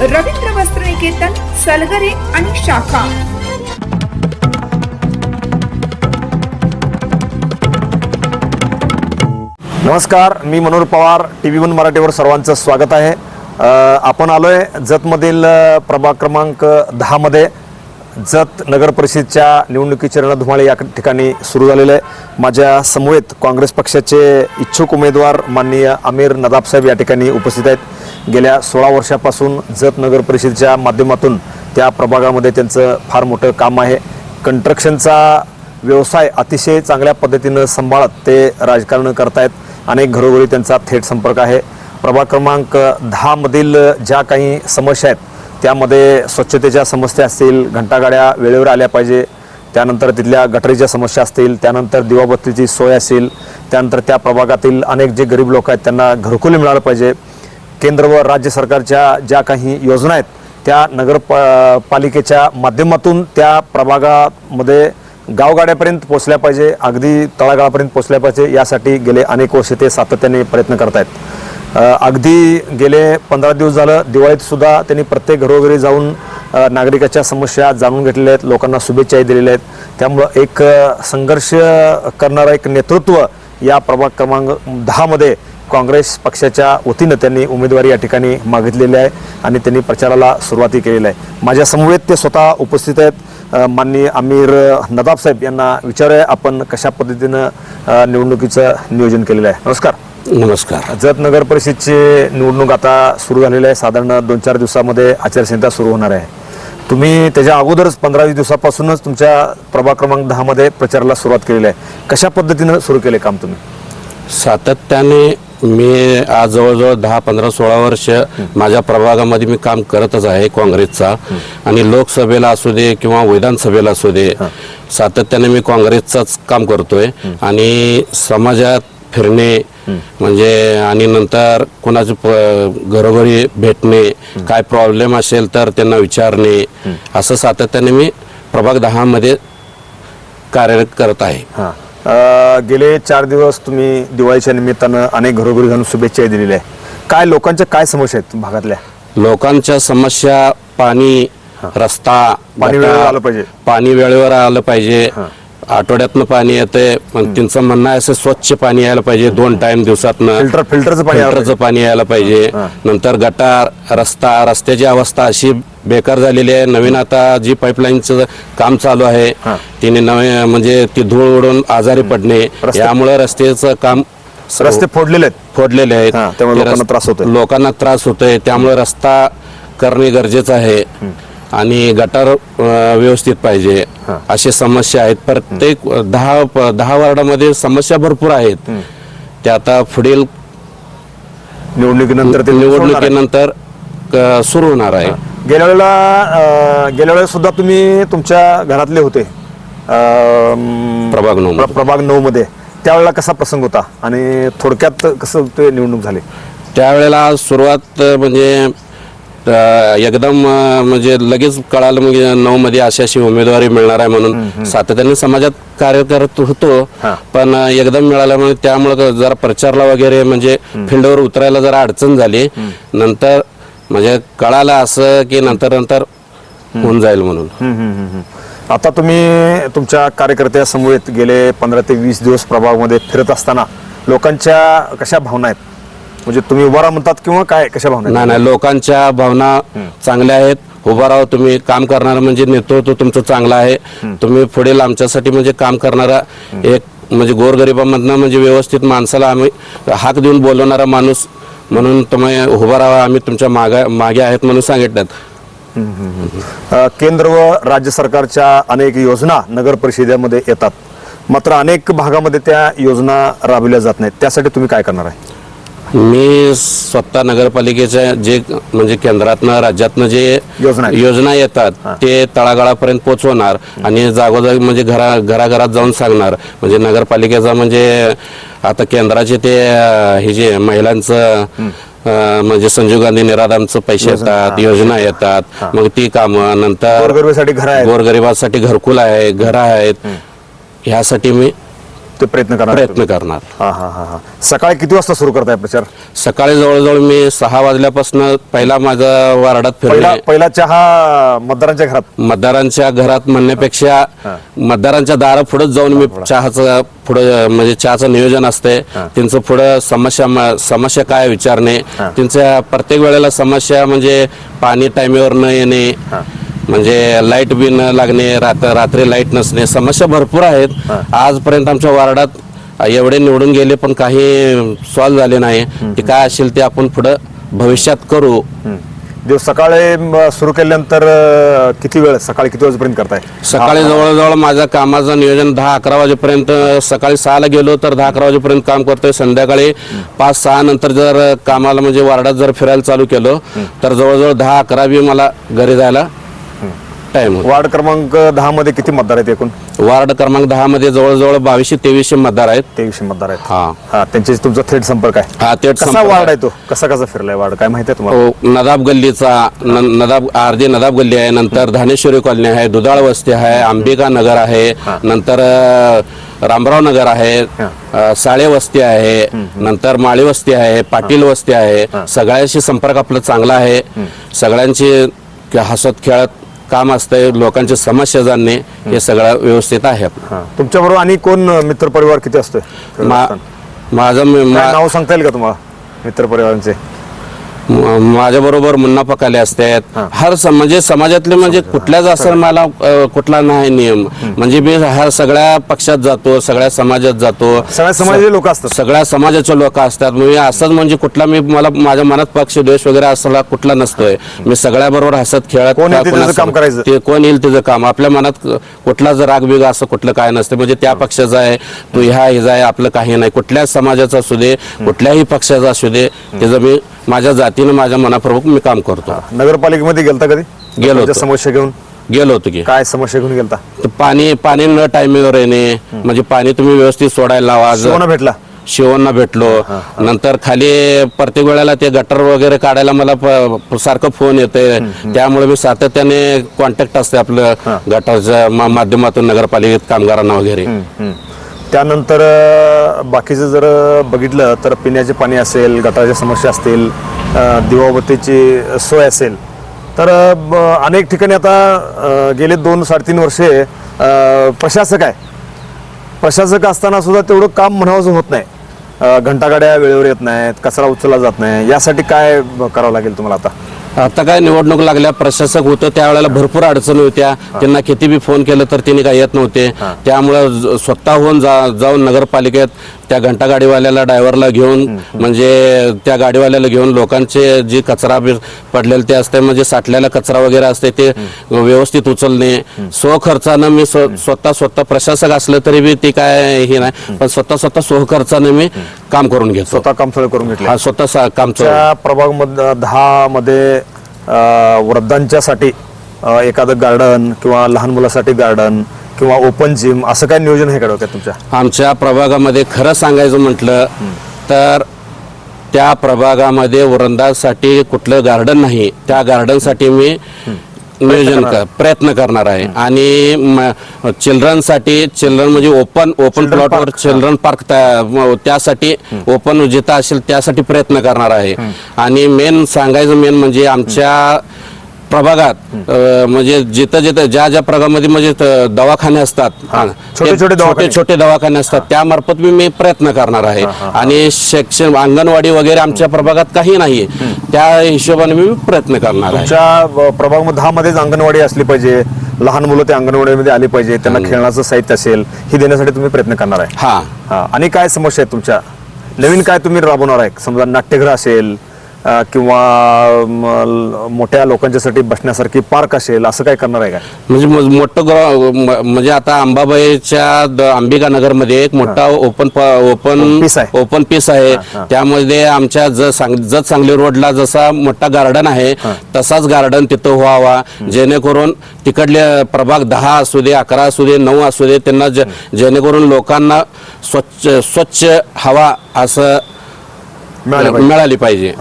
रवींद्र वस्त्रनिकेतन सलगरे आणि शाखा. नमस्कार मी Manohar Pawar T V one मराठीवर सर्वांचं स्वागत आहे. आपण आलोय जतमधील प्रभाग क्रमांक दहामध्ये जत नगर परिषदच्या निवडणुकीचे रणधुमाळे या ठिकाणी सुरू झालेले आहे. माझ्या समवेत काँग्रेस पक्षाचे इच्छुक उमेदवार माननीय आमिर नदाबसाहेब या ठिकाणी उपस्थित आहेत. गेल्या सोळा वर्षापासून जत नगर परिषदेच्या माध्यमातून त्या प्रभागामध्ये त्यांचं फार मोठं काम आहे. कंस्ट्रक्शनचा व्यवसाय अतिशय चांगल्या पद्धतीनं सांभाळत ते राजकारण करतायत. अनेक घरोघरी त्यांचा थेट संपर्क आहे. प्रभाग क्रमांक दहामधील ज्या काही समस्या आहेत त्यामध्ये स्वच्छतेच्या समस्या असतील घंटागाड्या वेळेवर आल्या पाहिजे त्यानंतर तिथल्या गटरीच्या समस्या असतील त्यानंतर दिवाबत्तीची सोय असेल त्यानंतर त्या प्रभागातील अनेक जे गरीब लोक आहेत त्यांना घरकुली मिळालं पाहिजे. केंद्र व राज्य सरकारच्या ज्या काही योजना आहेत त्या नगर प- पालिकेच्या माध्यमातून त्या प्रभागामध्ये गावगाड्यापर्यंत पोचल्या पाहिजे अगदी तळागाळापर्यंत पोचल्या पाहिजे यासाठी गेले अनेक वर्ष ते सातत्याने प्रयत्न करत आहेत अगदी गेले पंधरा दिवस झालं दिवाळीत सुद्धा त्यांनी प्रत्येक घरोघरी जाऊन नागरिकाच्या समस्या जाणून घेतलेल्या आहेत लोकांना शुभेच्छाही दिलेल्या आहेत. त्यामुळं एक संघर्ष करणारं एक नेतृत्व या प्रभाग क्रमांक दहामध्ये काँग्रेस पक्षाच्या वतीनं त्यांनी उमेदवारी या ठिकाणी मागितलेली आहे आणि त्यांनी प्रचाराला सुरुवाती केलेली आहे. माझ्या समवेत ते स्वतः उपस्थित आहेत. माननीय आमिर नदाब साहेब यांना विचारूया आपण कशा पद्धतीनं निवडणुकीचं नियोजन केलेलं आहे. नमस्कार. नमस्कार. जत नगर परिषदची निवडणूक आता सुरू झालेली आहे. साधारण दोन चार दिवसामध्ये आचारसंहिता सुरू होणार आहे. तुम्ही त्याच्या अगोदरच पंधरा वीस दिवसापासूनच तुमच्या प्रभाग क्रमांक दहामध्ये प्रचाराला सुरुवात केलेली आहे. कशा पद्धतीनं सुरू केले काम तुम्ही? सातत्याने मी आज जवळजवळ दहा पंधरा सोळा वर्ष माझ्या प्रभागामध्ये मी काम करतच आहे काँग्रेसचा. आणि लोकसभेला असू दे किंवा विधानसभेला असू दे सातत्याने मी काँग्रेसचाच काम करतोय. आणि समाजात फिरणे म्हणजे आणि नंतर कोणाचे प- घरोघरी भेटणे काय प्रॉब्लेम असेल तर त्यांना विचारणे असं सातत्याने मी प्रभाग दहामध्ये कार्यरत करत आहे. गेले चार दिवस तुम्ही दिवाळीच्या निमित्तानं अनेक घरोघरी जाऊन शुभेच्छाही दिलेल्या आहे काय लोकांच्या काय समस्या आहेत भागातल्या? लोकांच्या समस्या पाणी रस्ता पाणी वेळेवर आलं पाहिजे. पाणी वेळेवर आलं पाहिजे. आठवड्यातनं पाणी येते पण त्यांचं म्हणणं आहे असं स्वच्छ पाणी यायला पाहिजे दोन टाइम दिवसातनं. फिल्टर फिल्टरचं पाणी आलं फिल्टरचं पाणी यायला पाहिजे. नंतर गटार रस्ता रस्त्याची अवस्था अशी बेकार झालेली आहे. नवीन आता जी पाईपलाईनचं काम चालू आहे. तिने नवे म्हणजे ती धूळ उडून आजारी पडणे. यामुळे रस्त्याचं काम रस्ते फोडलेले आहेत. फोडलेले आहेत. त्यामुळे लोकांना रस- त्रास होतोय. लोकांना त्रास होतोय. त्यामुळे रस्ता करणे गरजेचं आहे. आणि गटार अं, व्यवस्थित पाहिजे अशी समस्या आहेत. प्रत्येक दहा प- दहा वार्डामध्ये समस्या भरपूर आहेत. ते आता पुढील निवडणुकीनंतर ते सोडणार आहे. निवडणुकीनंतर सुरू होणार आहे. गेल्या वेळेला अ, गेल्या वेळेस सुद्धा तुम्ही तुमच्या घरातले होते. अ, प्रभाग नऊ प्र- प्रभाग नऊ मध्ये. त्यावेळेला कसा प्रसंग होता? आणि थोडक्यात कसं ते निवडणूक झाली? त्यावेळेला सुरुवात अं, म्हणजे एकदम म्हणजे लगेच कळालं म्हणजे नऊ मध्ये अशी अशी उमेदवारी मिळणार आहे म्हणून. सातत्याने समाजात कार्य करत होतो. पण एकदम मिळाल्यामुळे त्यामुळे जरा प्रचारला वगैरे म्हणजे फील्डवर उतरायला जरा अडचण झाली. नंतर म्हणजे कळालं असं की नंतर नंतर होऊन जाईल म्हणून. आता तुम्ही तुमच्या कार्यकर्त्या समवेत गेले पंधरा ते वीस दिवस प्रभागामध्ये फिरत असताना लोकांच्या कशा भावना आहेत? म्हणजे तुम्ही उभारा म्हणतात किंवा काय? कशा भावना आहेत? नाही नाही लोकांच्या भावना चांगल्या आहेत. उभा राहा तुम्ही काम करणार म्हणजे नेतृत्व तुमचं चांगलं आहे. तुम्ही पुढील आमच्यासाठी म्हणजे काम करणारा एक म्हणजे गोरगरिबामधनं म्हणजे व्यवस्थित माणसाला आम्ही हाक देऊन बोलवणारा माणूस म्हणून तुम्ही उभा राहा आम्ही तुमच्या मागे मागे आहेत म्हणून सांगितल्यात. अ, केंद्र व राज्य सरकारच्या अनेक योजना नगर परिषदेमध्ये येतात. मात्र अनेक भागामध्ये त्या योजना राबविल्या जात नाहीत. त्यासाठी तुम्ही काय करणार आहे? मी स्वतः नगरपालिकेच्या जे म्हणजे केंद्रातनं राज्यातनं जे योजना येतात ते तळागाळापर्यंत पोहोचवणार आणि जागोजागी म्हणजे घरा घराघरात जाऊन सांगणार. म्हणजे नगरपालिकेचा म्हणजे आता केंद्राचे ते हे जे महिलांचं म्हणजे संजीव गांधी निराधारचं पैसे येतात योजना येतात. मग ती कामं नंतर गोरगरिबासाठी घरं आहेत. गोरगरिबासाठी घरकुल आहे घर आहेत. ह्यासाठी मी ते प्रयत्न करणार प्रयत्न करणार. हा हा हा हा. सकाळी किती वाजता सुरू करताय प्रचार? सकाळी जवळजवळ मी सहा वाजल्यापासून पहिला माझा वार्डात पहिला फिरले पहिला चहा मतदारांच्या घरात? मतदारांच्या घरात म्हणण्यापेक्षा मतदारांच्या दारा पुढेच जाऊन मी चहाचं पुढं म्हणजे चहाचं नियोजन असते. त्यांचं पुढं समस्या म- समस्या काय विचारणे? त्यांच्या प्रत्येक वेळेला समस्या म्हणजे पाणी टायमेवर न येणे. म्हणजे लाइट बी न लागणे रात रात्री लाइट नसणे समस्या भरपूर आहेत. आजपर्यंत आमच्या वार्डात एवढे निवडून गेले पण काही सॉल्व झाले नाही. ते काय असेल ते आपण पुढं भविष्यात करू. दिवस सकाळी सुरू केल्यानंतर किती वेळ सकाळी किती वाजेपर्यंत करताय? सकाळी जवळजवळ माझ्या कामाचं नियोजन दहा अकरा वाजेपर्यंत सकाळी सहाला गेलो तर दहा अकरा वाजेपर्यंत काम करतोय. संध्याकाळी पाच सहा नंतर जर कामाला म्हणजे वार्डात जर फिरायला चालू केलं तर जवळजवळ दहा अकरा बी मला घरी जायला टाइम होतो. वार्ड क्रमांक दहा मध्ये किती मतदार आहेत एकूण? वार्ड क्रमांक दहा मध्ये जवळजवळ बावीसशे तेवीसशे मतदार आहेत. तेवीसशे मतदार आहेत. हा. हा त्यांचे तुमचा थेट संपर्क आहे. हा थेट कसा संपर्क वार्ड आहे. तो? कसा कसा फिरलाय वार्ड? काय माहिती आहे तुम्हाला? हो, नदाब गल्लीचा न- नदाब अर्धी नदाब गल्ली आहे नंतर धानेश्वरी कॉलनी आहे दुधाळ वस्ती आहे अंबिका नगर आहे नंतर अ, रामराव नगर आहे अ, साळे वस्ती आहे नंतर माळी वस्ती आहे पाटील वस्ती आहे. सगळ्यांशी संपर्क आपला चांगला आहे. सगळ्यांची क- हसत खेळत काम असतंय लोकांची समस्या जाणणे हे सगळं व्यवस्थित आहे. हा तुमच्या बरोबर आणि कोण मित्र परिवार किती असतोय मा-? माझं मी- काय मा- नाव सांगता येईल का तुम्हाला मित्र परिवारांचे माझ्या बरोबर मुन्ना पकाले असतात हर म्हणजे समाजातले म्हणजे कुठल्याच असं मला कुठला नाही नियम. म्हणजे मी हर सगळ्या पक्षात जातो सगळ्या समाजात जातो. सगळ्या समाजाचे लोक असतात. सगळ्या समाजाचे लोक असतात. मी असंच म्हणजे कुठला मी मला माझ्या मनात पक्ष द्वेष वगैरे असला कुठला नसतोय. मी सगळ्या बरोबर हसत खेळत ते कोणा- त्याचं काम करायचं. ते कोण येईल त्याचं काम? आपल्या मनात कुठलाच राग बिग असं कुठलं काय नसतं. म्हणजे त्या पक्षाचा आहे तू ह्या ह्याचा आहे आपलं काही नाही. कुठल्याच समाजाचा असू दे कुठल्याही पक्षाचा असू दे त्याचं मी माझ्या जातीनं माझ्या मनाप्रमुख मी काम करतो. नगरपालिकेमध्ये गेलता कधी? गेलो होतो. समस्या घेऊन? गेलो होतो की. काय समस्या घेऊन गेलता? तर पाणी पाणी न टायमिंगवर येणे म्हणजे पाणी तुम्ही व्यवस्थित सोडायला लावा जर- कोणा भेटला? शिवणला भेटलो. नंतर खाली प्रत्येक वेळेला ते गटर वगैरे काढायला मला प- सारखं फोन येते त्यामुळे मी सातत्याने कॉन्टॅक्ट असते आपलं गटरच्या मा- माध्यमातून नगरपालिकेत कामगारांना वगैरे. हम्म. त्यानंतर बाकीचं जर बघितलं तर पिण्याचे पाणी असेल गटाच्या समस्या असतील अं, दिवाबत्तीची सोय असेल तर ब- अनेक ठिकाणी आता गेले दोन साडेतीन वर्षे प्रशासक आहे. प्रशासक असताना सुद्धा तेवढं काम म्हणावं होत नाही. घंटागाड्या वेळेवर येत नाहीत कचरा उचलला जात नाही. यासाठी काय करावं लागेल तुम्हाला आता? आता काय निवडणूक लागल्या प्रशासक होतं त्यावेळेला भरपूर अडचणी होत्या. त्यांना किती बी फोन केलं तर त्यांनी काय येत नव्हते. त्यामुळं स्वतःहून जा जाऊन नगरपालिकेत त्या घंटा गाडीवाल्याला ड्रायव्हरला घेऊन म्हणजे त्या गाडीवाल्याला घेऊन लोकांचे जे कचरा पडलेले ते असते म्हणजे साठलेला कचरा वगैरे असते ते व्यवस्थित उचलणे. स्वखर्चानं मी स्व- स्वतः स्वतः प्रशासक असलं तरी बी ते काय हे नाही. पण स्वतः स्वतः स्वखर्चानं मी काम करून घेतो स्वतः काम सगळं करून घेतलं. हा स्वतः सा- काम चालू प्रभाग दहा मध्ये वृद्धांच्यासाठी एखादं गार्डन किंवा लहान मुलासाठी गार्डन किंवा ओपन जिम असं काय नियोजन आहे का डोक्यात तुमच्या? आमच्या प्रभागामध्ये खरं सांगायचं म्हटलं तर त्या प्रभागामध्ये वृंदासाठी कुठलं गार्डन नाही. त्या गार्डनसाठी मी नियोजन कर- प्रयत्न करणार आहे. आणि चिल्ड्रनसाठी चिल्ड्रन म्हणजे ओपन ओपन प्लॉटवर चिल्ड्रन पार्क त्यासाठी ओपन जिथं असेल त्यासाठी प्रयत्न करणार आहे. आणि मेन सांगायचं मेन म्हणजे आमच्या प्रभागात म्हणजे जिथं जिथं ज्या ज्या प्रभागामध्ये म्हणजे त- दवाखाने असतात छोटे- ते छोटे दवाखाने. छोटे दवाखाने असतात त्यामार्फत मी मी प्रयत्न करणार आहे. आणि शिक्षण अंगणवाडी वगैरे आमच्या प्रभागात काही नाही. त्या हिशोबाने मी प्रयत्न करणार आहे. प्रभाग दहा मध्येच अंगणवाडी असली पाहिजे. लहान मुलं त्या अंगणवाडीमध्ये आली पाहिजे. त्यांना खेळण्याचं साहित्य असेल ही देण्यासाठी तुम्ही प्रयत्न करणार आहे. हा. हा. आणि काय समस्या आहेत तुमच्या? नवीन काय तुम्ही राबवणार आहे? समजा नाट्यगृह असेल किंवा मोठ्या लोकांच्यासाठी बसण्यासारखी पार्क असेल असं काय करणार आहे का म्हणजे मोठं ग्रॉ म- म्हणजे आता अंबाबाईच्या अंबिका नगरमध्ये एक मोठा ओपन ओपन पीस आहे. ओपन पीस आहे. त्यामध्ये आमच्या जत सांगली रोडला जसा मोठा गार्डन आहे तसाच गार्डन तिथं व्हावा. जेणेकरून तिकडले प्रभाग दहा असू दे अकरा असू दे नऊ असू दे त्यांना जेणेकरून लोकांना स्वच्छ स्वच्छ हवा असं मिळालं पाहिजे.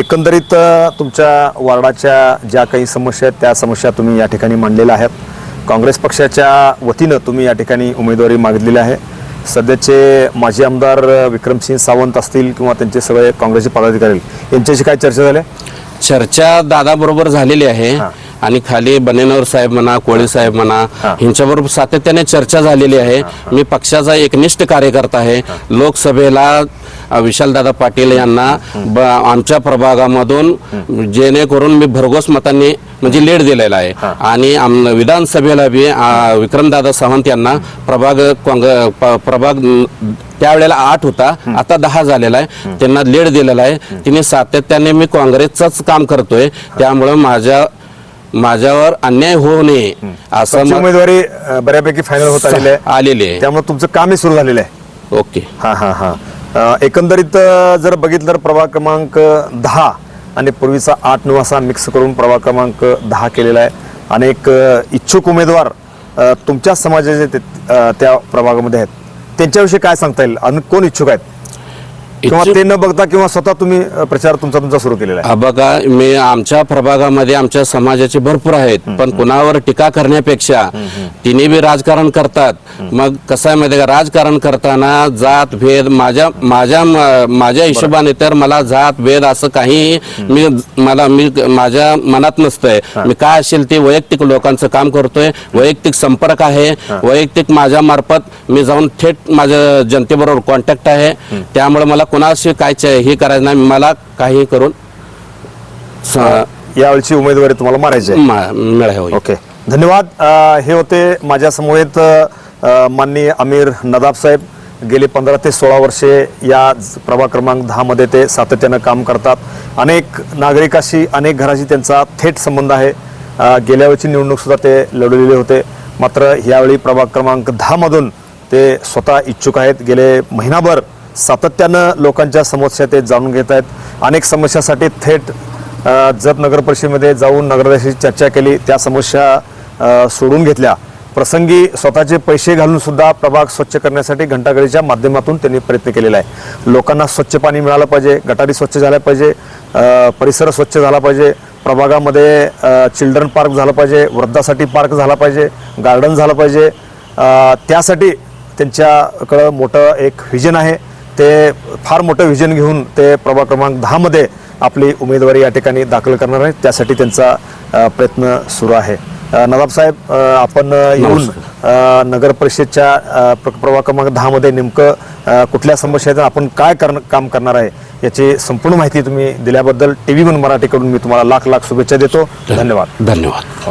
एकंदरीत तुमच्या वार्डाच्या ज्या काही समस्या आहेत त्या समस्या तुम्ही या ठिकाणी मांडलेल्या आहेत. काँग्रेस पक्षाच्या वतीनं तुम्ही या ठिकाणी उमेदवारी मागितलेली आहे. सध्याचे माजी आमदार विक्रमसिंह सावंत असतील किंवा त्यांचे सगळे काँग्रेसचे पदाधिकारी यांच्याशी काय चर्चा झाल्या चर्चा दादा बरोबर झालेली आहे. आणि खाली बनेनवर साहेब म्हणा कोळी साहेब म्हणा यांच्याबरोबर सातत्याने चर्चा झालेली आहे. मी पक्षाचा एकनिष्ठ कार्यकर्ता आहे. लोकसभेला विशालदादा पाटील यांना आमच्या प्रभागामधून जेणेकरून मी भरघोस मतांनी म्हणजे लीड दिलेला आहे. आणि विधानसभेला बी विक्रमदादा सावंत यांना प्रभाग प्रभाग त्यावेळेला आठ होता आता दहा झालेला आहे. त्यांना लीड दिलेला आहे. तिने सातत्याने मी काँग्रेसचंच काम करतोय. त्यामुळं माझ्या माझ्यावर अन्याय होऊ नये असं तुमची मत उमेदवारी अ, बऱ्यापैकी फायनल होत आलेली आहे. आलेली आहे. त्यामुळे तुमचं कामही सुरू झालेलं आहे. ओके. हा हा हा. अ, एकंदरीत अ, जर बघितलं तर प्रभाग क्रमांक दहा आणि पूर्वीचा आठ नऊ असा मिक्स करून प्रभाग क्रमांक दहा केलेला आहे. अनेक अ, इच्छुक उमेदवार अ, तुमच्या समाजाचे ते- अ, त्या प्रभागामध्ये आहेत. त्यांच्याविषयी काय सांगता येईल? आणि कोण इच्छुक आहेत? किंवा ते न बघता किंवा स्वतः तुम्ही प्रचार तुमचा तुमचा सुरू केलेला आहे. हा बघा मी आमच्या प्रभागामध्ये आमच्या समाजाचे भरपूर आहेत पण कुणावर टीका करण्यापेक्षा तिने बी राजकारण करतात. मग कसं आहे माहिती का? राजकारण करताना जात भेद माझ्या माझ्या माझ्या हिशोबाने तर मला जात भेद असं काही मी मला मी माझ्या मनात नसतंय. मी काय असेल ते वैयक्तिक लोकांचं काम करतोय वैयक्तिक संपर्क आहे वैयक्तिक माझ्या मार्फत मी जाऊन थेट माझ्या जनतेबरोबर कॉन्टॅक्ट आहे. त्यामुळे मला कोणाशी काय हे करायचं नाही मला काही करून यावेळची उमेदवारी तुम्हाला मारायची मिळावी ओके. धन्यवाद. हे होते माझ्या समवेत माननीय अमीर नदाब साहेब. गेली पंधरा ते सोळा वर्षे या प्रभाग क्रमांक दहामध्ये ते सातत्यानं काम करतात. अनेक नागरिकाशी अनेक घराशी त्यांचा थेट संबंध आहे. गेल्या वेळची निवडणूक सुद्धा ते लढवलेले होते. मात्र यावेळी प्रभाग क्रमांक दहामधून ते स्वतः इच्छुक आहेत. गेले महिनाभर सातत्यानं लोकांच्या समस्या ते जाणून घेत आहेत. अनेक समस्यासाठी थेट जत नगर परिषदेमध्ये जाऊन नगराध्यक्षाशी चर्चा केली. त्या समस्या सोडून घेतल्या. प्रसंगी स्वतःचे पैसे घालून सुद्धा प्रभाग स्वच्छ करण्यासाठी घंटागाडीच्या माध्यमातून त्यांनी प्रयत्न केलेला आहे. लोकांना स्वच्छ पाणी मिळालं पाहिजे गटारी स्वच्छ झाल्या पाहिजे परिसर स्वच्छ झाला पाहिजे प्रभागामध्ये चिल्ड्रन पार्क झालं पाहिजे वृद्धासाठी पार्क झाला पाहिजे गार्डन झालं पाहिजे. त्यासाठी त्यांच्याकडं मोठं एक व्हिजन आहे. ते फार मोठं व्हिजन घेऊन ते प्रभाग क्रमांक दहामध्ये आपली उमेदवारी या ठिकाणी दाखल करणार आहेत. त्यासाठी त्यांचा प्रयत्न सुरू आहे. अ, नवाब साहेब अ, आपण येऊन नगर परिषदच्या प्रभाग क्रमांक दहामध्ये नेमकं कुठल्या समस्या आहेत आपण काय करण काम करणार आहे याची संपूर्ण माहिती तुम्ही दिल्याबद्दल टी व्ही वन मराठीकडून मी तुम्हाला लाख लाख शुभेच्छा देतो. धन्यवाद. धन्यवाद.